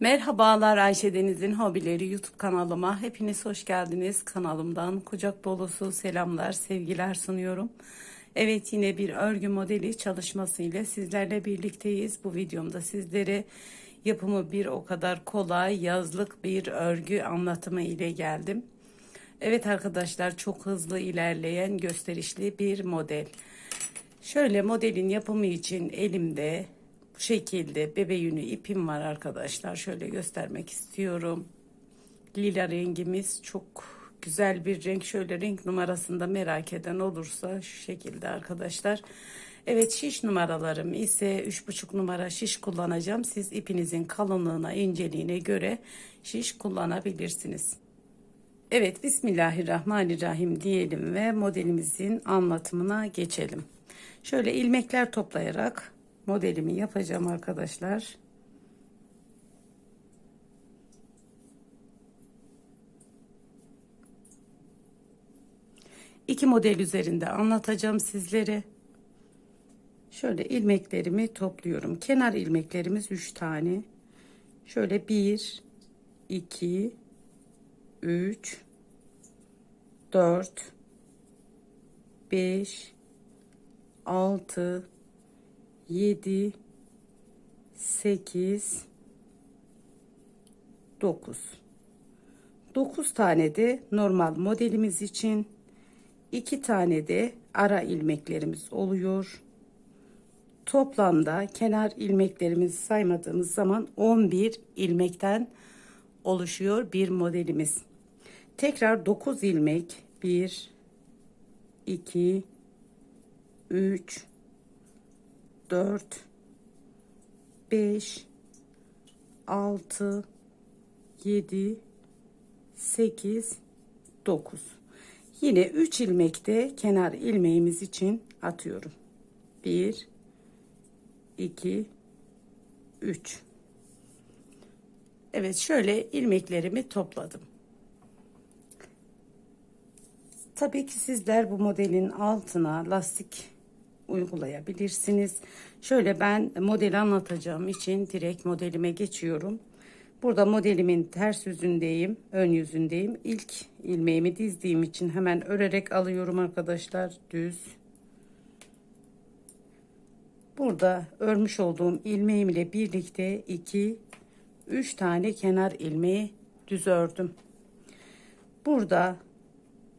Merhabalar Ayşe Deniz'in Hobileri YouTube kanalıma. Hepiniz hoş geldiniz. Kanalımdan kucak dolusu selamlar, sevgiler sunuyorum. Evet yine bir örgü modeli çalışması ile sizlerle birlikteyiz. Bu videomda sizlere yapımı bir o kadar kolay yazlık bir örgü anlatımı ile geldim. Evet arkadaşlar çok hızlı ilerleyen gösterişli bir model. Şöyle modelin yapımı için elimde şekilde bebe yünü ipim var arkadaşlar. Şöyle göstermek istiyorum. Lila rengimiz çok güzel bir renk. Şöyle renk numarasında merak eden olursa şu şekilde arkadaşlar. Evet şiş numaralarım ise 3,5 numara şiş kullanacağım. Siz ipinizin kalınlığına, inceliğine göre şiş kullanabilirsiniz. Evet Bismillahirrahmanirrahim diyelim ve modelimizin anlatımına geçelim. Şöyle ilmekler toplayarak modelimi yapacağım arkadaşlar. İki model üzerinde anlatacağım sizlere. Şöyle ilmeklerimi topluyorum. Kenar ilmeklerimiz 3 tane. Şöyle 1 2 3 4 5 6 7 8 9 9 tane de normal modelimiz için 2 tane de ara ilmeklerimiz oluyor. Toplamda kenar ilmeklerimizi saymadığımız zaman 11 ilmekten oluşuyor bir modelimiz. Tekrar 9 ilmek 1 2 3 4 5 6 7 8 9 yine 3 ilmekte kenar ilmeğimiz için atıyorum. 1 2 3 Evet şöyle ilmeklerimi topladım. Tabii ki sizler bu modelin altına lastik uygulayabilirsiniz. Şöyle ben modeli anlatacağım için direkt modelime geçiyorum. Burada modelimin ters yüzündeyim, ön yüzündeyim. İlk ilmeğimi dizdiğim için hemen örerek alıyorum arkadaşlar. Düz. Burada örmüş olduğum ilmeğim ile birlikte 2 3 tane kenar ilmeği düz ördüm. Burada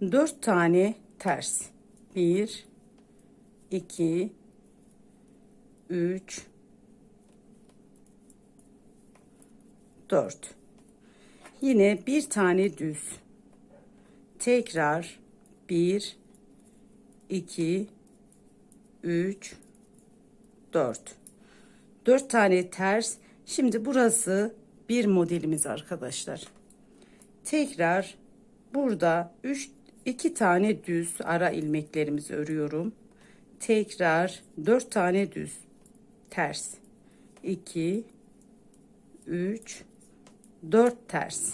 4 tane ters. 1 2 3 4 yine bir tane düz. Tekrar 1 2 3 4 4 tane ters. Şimdi burası bir modelimiz arkadaşlar. Tekrar burada 3 2 tane düz ara ilmeklerimizi örüyorum tekrar 4 tane düz. Ters. 2 3 4 ters.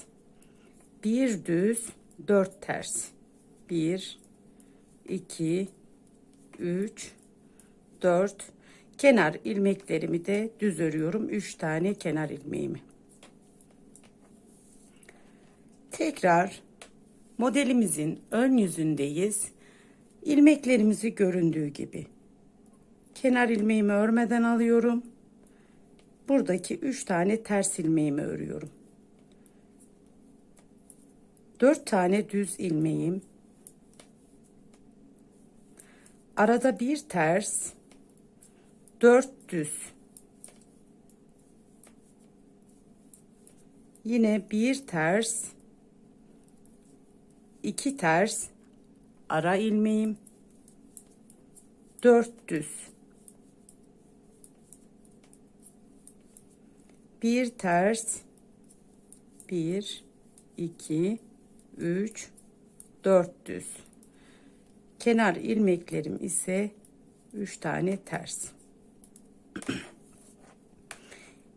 Bir düz 4 ters. 1 2 3 4 kenar ilmeklerimi de düz örüyorum. 3 tane kenar ilmeğimi. Tekrar modelimizin ön yüzündeyiz ilmeklerimizi göründüğü gibi kenar ilmeğimi örmeden alıyorum. Buradaki 3 tane ters ilmeğimi örüyorum. 4 tane düz ilmeğim. Arada bir ters, 4 düz. Yine bir ters, iki ters, ara ilmeğim 4 düz bir ters. 1 2 3 4 düz kenar ilmeklerim ise 3 tane ters.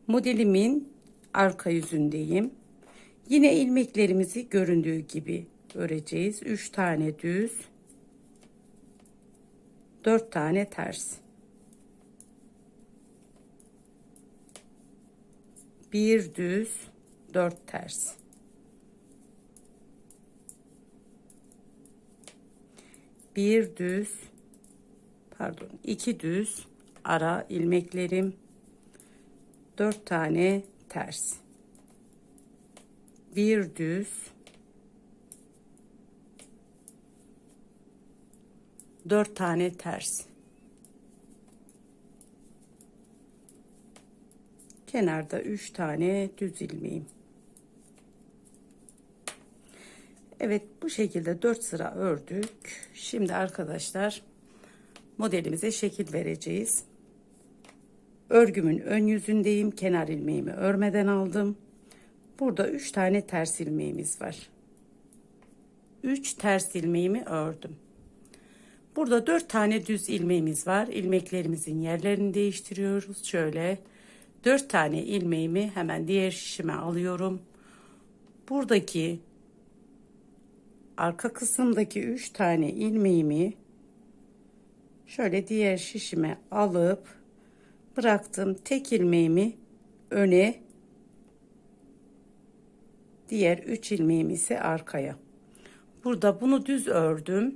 Modelimin arka yüzündeyim. Yine ilmeklerimizi göründüğü gibi öreceğiz. 3 tane düz, 4 tane ters. bir düz, dört ters. Bir düz, pardon, iki düz ara ilmeklerim, dört tane ters. Bir düz, dört tane ters. Kenarda üç tane düz ilmeğim. Evet bu şekilde dört sıra ördük. Şimdi arkadaşlar modelimize şekil vereceğiz. Örgümün ön yüzündeyim. Kenar ilmeğimi örmeden aldım. Burada üç tane ters ilmeğimiz var. Üç ters ilmeğimi ördüm. Burada dört tane düz ilmeğimiz var. İlmeklerimizin yerlerini değiştiriyoruz. Şöyle dört tane ilmeğimi hemen diğer şişime alıyorum. Buradaki arka kısımdaki üç tane ilmeğimi şöyle diğer şişime alıp bıraktım. Tek ilmeğimi öne diğer üç ilmeğimi ise arkaya. Burada bunu düz ördüm.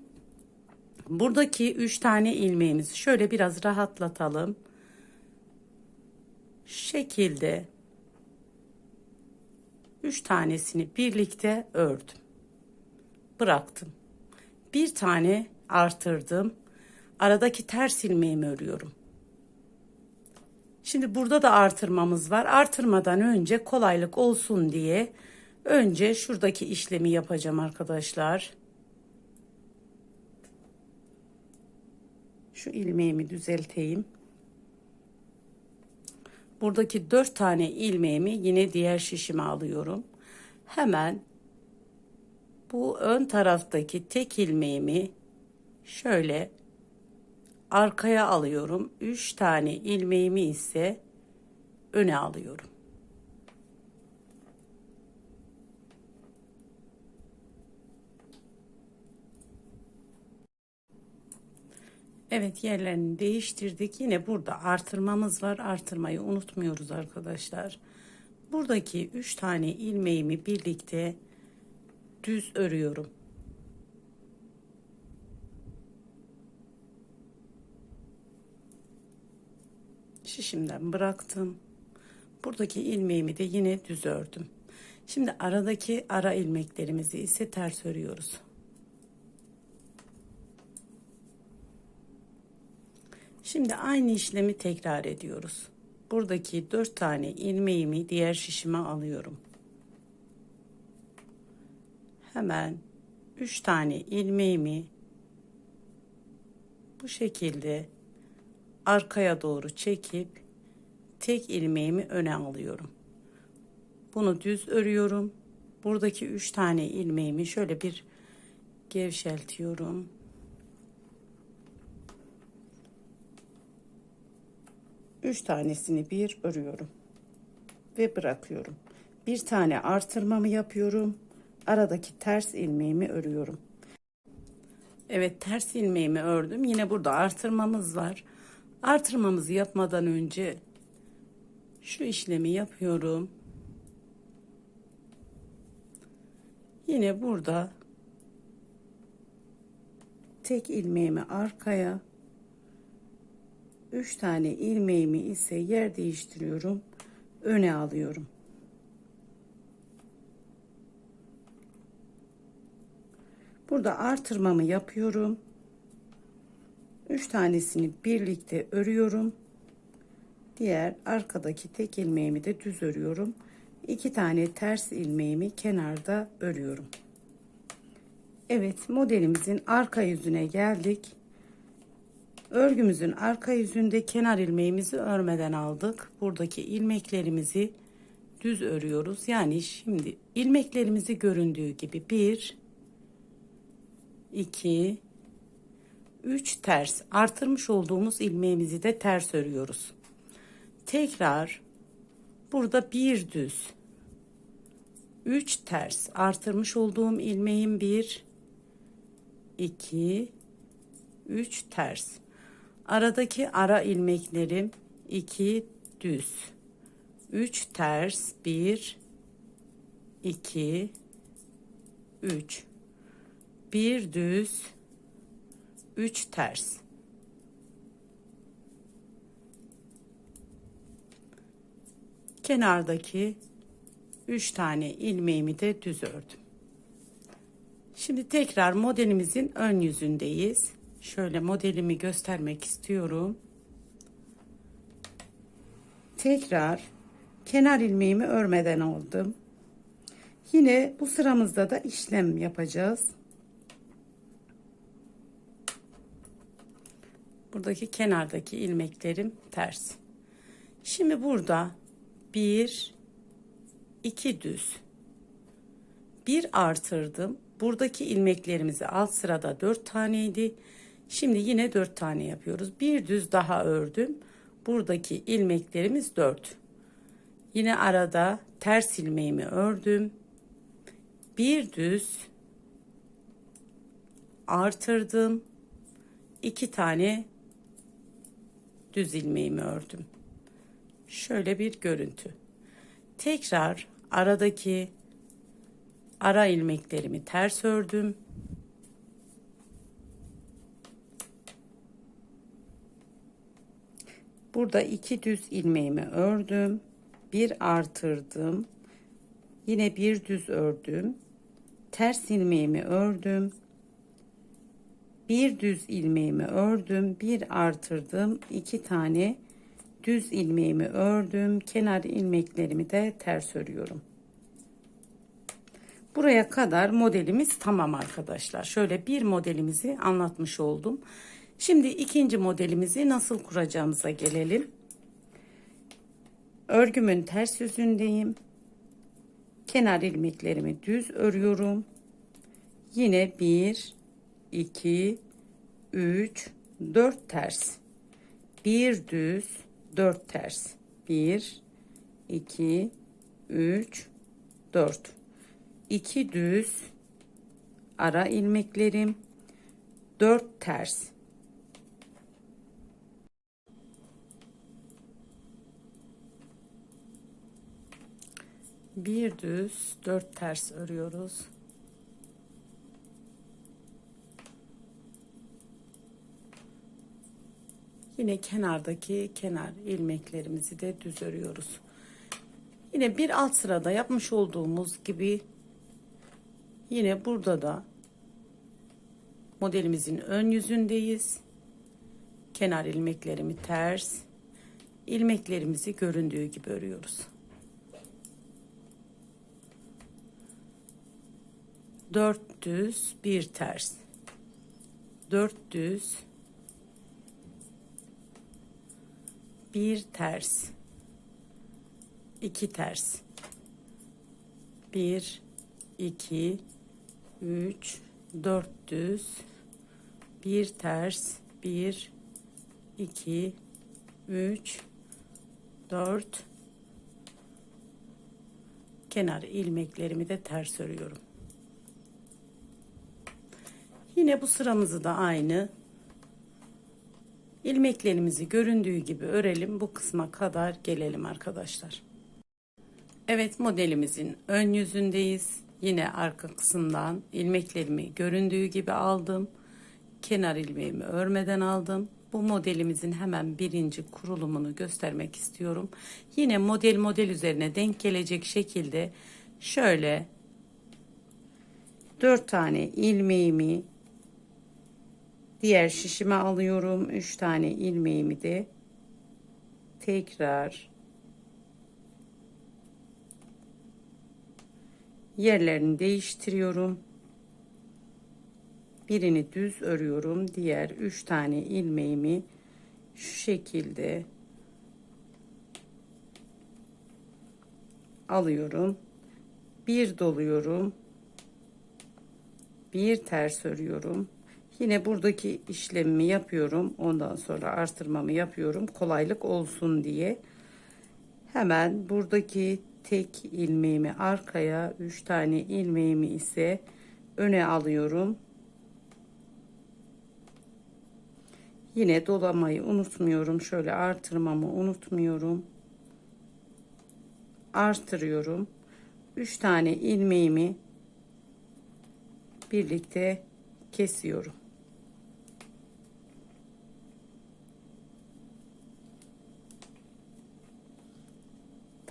Buradaki üç tane ilmeğimizi şöyle biraz rahatlatalım. Şekilde üç tanesini birlikte ördüm. Bıraktım. Bir tane artırdım. Aradaki ters ilmeğimi örüyorum. Şimdi burada da artırmamız var. Artırmadan önce kolaylık olsun diye önce şuradaki işlemi yapacağım arkadaşlar. Şu ilmeğimi düzelteyim. Buradaki dört tane ilmeğimi yine diğer şişime alıyorum. Hemen bu ön taraftaki tek ilmeğimi şöyle arkaya alıyorum. Üç tane ilmeğimi ise öne alıyorum. Evet yerlerini değiştirdik. Yine burada artırmamız var. Artırmayı unutmuyoruz arkadaşlar. Buradaki 3 tane ilmeğimi birlikte düz örüyorum. Şişimden bıraktım. Buradaki ilmeğimi de yine düz ördüm. Şimdi aradaki ara ilmeklerimizi ise ters örüyoruz. Şimdi aynı işlemi tekrar ediyoruz. Buradaki dört tane ilmeğimi diğer şişime alıyorum. Hemen üç tane ilmeğimi bu şekilde arkaya doğru çekip tek ilmeğimi öne alıyorum. Bunu düz örüyorum. Buradaki üç tane ilmeğimi şöyle bir gevşeltiyorum. Üç tanesini bir örüyorum ve bırakıyorum. Bir tane artırmamı yapıyorum. Aradaki ters ilmeğimi örüyorum. Evet ters ilmeğimi ördüm. Yine burada artırmamız var. Artırmamızı yapmadan önce şu işlemi yapıyorum. Yine burada tek ilmeğimi arkaya 3 tane ilmeğimi ise yer değiştiriyorum. Öne alıyorum. Burada artırmamı yapıyorum. 3 tanesini birlikte örüyorum. Diğer arkadaki tek ilmeğimi de düz örüyorum. 2 tane ters ilmeğimi kenarda örüyorum. Evet modelimizin arka yüzüne geldik. Örgümüzün arka yüzünde kenar ilmeğimizi örmeden aldık. Buradaki ilmeklerimizi düz örüyoruz. Yani şimdi ilmeklerimizi göründüğü gibi 1 2 3 ters artırmış olduğumuz ilmeğimizi de ters örüyoruz. Tekrar burada bir düz 3 ters artırmış olduğum ilmeğim 1 2 3 ters aradaki ara ilmeklerim 2 düz 3 ters 1 2 3 1 düz 3 ters kenardaki 3 tane ilmeğimi de düz ördüm. Şimdi tekrar modelimizin ön yüzündeyiz. Şöyle modelimi göstermek istiyorum. Tekrar kenar ilmeğimi örmeden aldım. Yine bu sıramızda da işlem yapacağız. Buradaki kenardaki ilmeklerim ters. Şimdi burada bir, iki düz, bir artırdım. Buradaki ilmeklerimizi alt sırada dört taneydi. Şimdi yine dört tane yapıyoruz. Bir düz daha ördüm. Buradaki ilmeklerimiz dört. Yine arada ters ilmeğimi ördüm. Bir düz artırdım. iki tane düz ilmeğimi ördüm. Şöyle bir görüntü. Tekrar aradaki ara ilmeklerimi ters ördüm. Burada iki düz ilmeğimi ördüm. Bir artırdım. Yine bir düz ördüm. Ters ilmeğimi ördüm. Bir düz ilmeğimi ördüm. Bir artırdım. iki tane düz ilmeğimi ördüm. Kenar ilmeklerimi de ters örüyorum. Buraya kadar modelimiz tamam arkadaşlar. Şöyle bir modelimizi anlatmış oldum. Şimdi ikinci modelimizi nasıl kuracağımıza gelelim. Örgümün ters yüzündeyim. Kenar ilmeklerimi düz örüyorum. Yine 1 2 3 4 ters. 1 düz 4 ters. 1 2 3 4 2 düz ara ilmeklerim 4 ters bir düz dört ters örüyoruz yine kenardaki kenar ilmeklerimizi de düz örüyoruz yine bir alt sırada yapmış olduğumuz gibi Yine burada da modelimizin ön yüzündeyiz. Kenar ilmeklerimi ters, ilmeklerimizi göründüğü gibi örüyoruz. Dört düz, bir ters. Dört düz, bir ters, iki ters, bir, iki, 3 4 düz 1 ters 1 2 3 4 kenar ilmeklerimi de ters örüyorum. Yine bu sıramızı da aynı ilmeklerimizi göründüğü gibi örelim. Bu kısma kadar gelelim arkadaşlar. Evet modelimizin ön yüzündeyiz. Yine arka kısımdan ilmeklerimi göründüğü gibi aldım. Kenar ilmeğimi örmeden aldım. Bu modelimizin hemen birinci kurulumunu göstermek istiyorum. Yine model model üzerine denk gelecek şekilde şöyle dört tane ilmeğimi diğer şişime alıyorum. Üç tane ilmeğimi de tekrar yerlerini değiştiriyorum. Birini düz örüyorum. Diğer üç tane ilmeğimi şu şekilde alıyorum. Bir doluyorum. Bir ters örüyorum. Yine buradaki işlemimi yapıyorum. Ondan sonra artırmamı yapıyorum. Kolaylık olsun diye. Hemen buradaki tek ilmeğimi arkaya 3 tane ilmeğimi ise öne alıyorum yine dolamayı unutmuyorum şöyle artırmamı unutmuyorum artırıyorum. 3 tane ilmeğimi birlikte kesiyorum.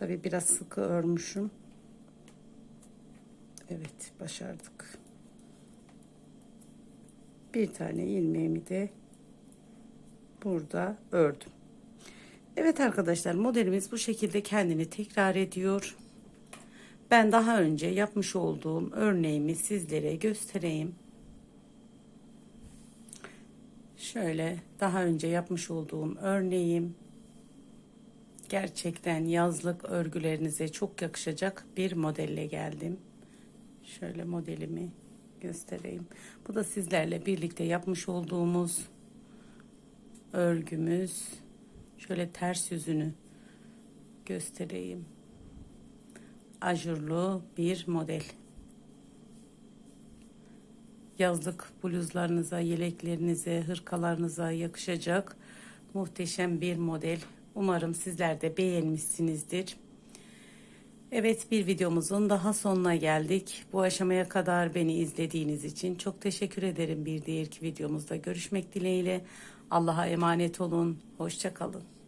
Tabi biraz sıkı örmüşüm. Evet başardık. Bir tane ilmeğimi de burada ördüm. Evet arkadaşlar modelimiz bu şekilde kendini tekrar ediyor. Ben daha önce yapmış olduğum örneğimi sizlere göstereyim. Şöyle daha önce yapmış olduğum örneğim gerçekten yazlık örgülerinize çok yakışacak bir modelle geldim. Şöyle modelimi göstereyim. Bu da sizlerle birlikte yapmış olduğumuz örgümüz. Şöyle ters yüzünü göstereyim. Ajurlu bir model. Yazlık bluzlarınıza, yeleklerinize, hırkalarınıza yakışacak muhteşem bir model. Umarım sizler de beğenmişsinizdir. Evet bir videomuzun daha sonuna geldik. Bu aşamaya kadar beni izlediğiniz için çok teşekkür ederim. Bir diğerki videomuzda görüşmek dileğiyle. Allah'a emanet olun. Hoşçakalın.